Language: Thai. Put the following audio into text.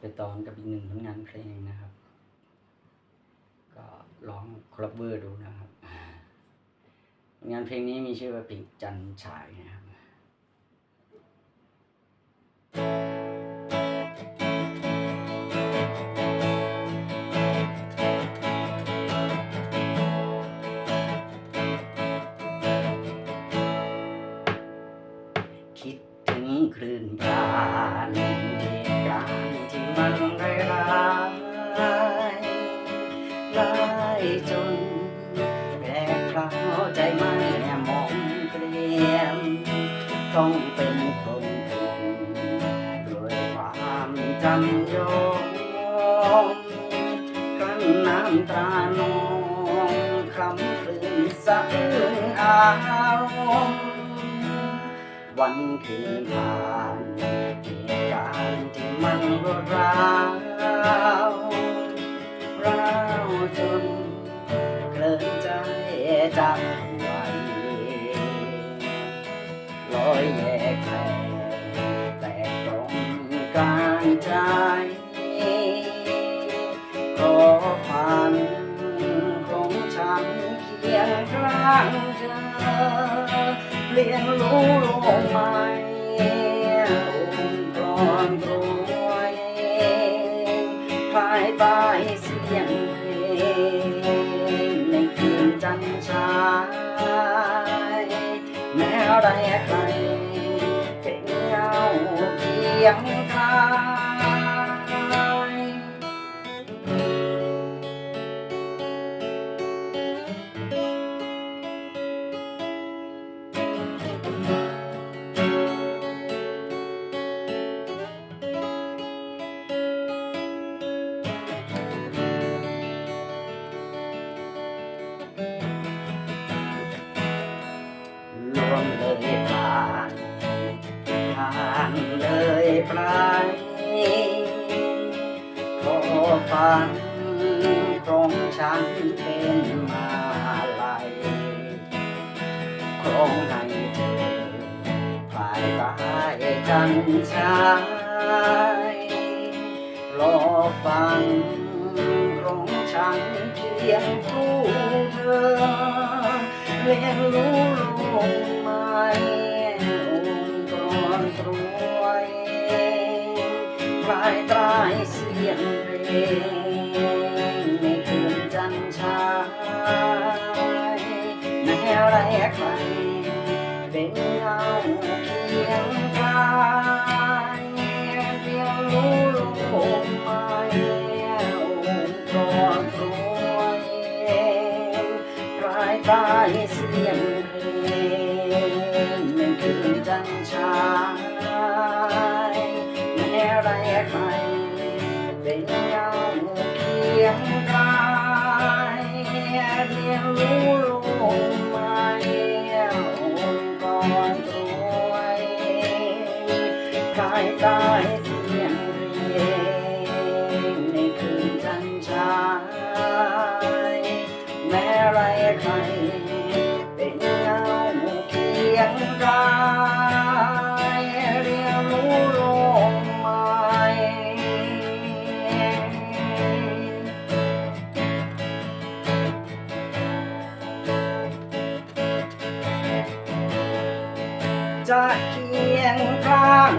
ไปตอนกับอีกหนึ่งผลงานเพลงนะครับ ก็ร้องคลับเวอร์ดูนะครับ งานเพลงนี้มีชื่อว่าปิงจันฉายนะครับ ใจไม่มองเกรียมต้องเป็นคนอื่นด้วยความจำยอมกั้นน้ำตราหนองคำกลืนสะอื้นอารมณ์วันคืนผ่านเหตุการณ์ที่มันรวดร้าว อยแยกแผลแตกตรงกลางใจขอฝันของฉันเคียงข้างเธอเรียนรู้ลกใหม่องค์กรตัวเองภายใต้เสียงเพลงในคืนจันทร์ฉายแม้ไรใเคียงข้ เลยปลขอฝันของฉันเป็นมาลัยคงให้เธอภายใต้จันชายรอฟังของฉันเพียงคู่เธอเรียนรู้ลกใหมายใต้เสียงเพลงในคืนจันทร์ฉายแม้ไรใครเป็นเงาเคียงข้างเรียนรู้ลกใหม่องค์กรตัวเองภายใต้เสีย ยงกายเรียนรู้ลกใหม่องค์กรตัวยกายใต้เจะเคียงข้าง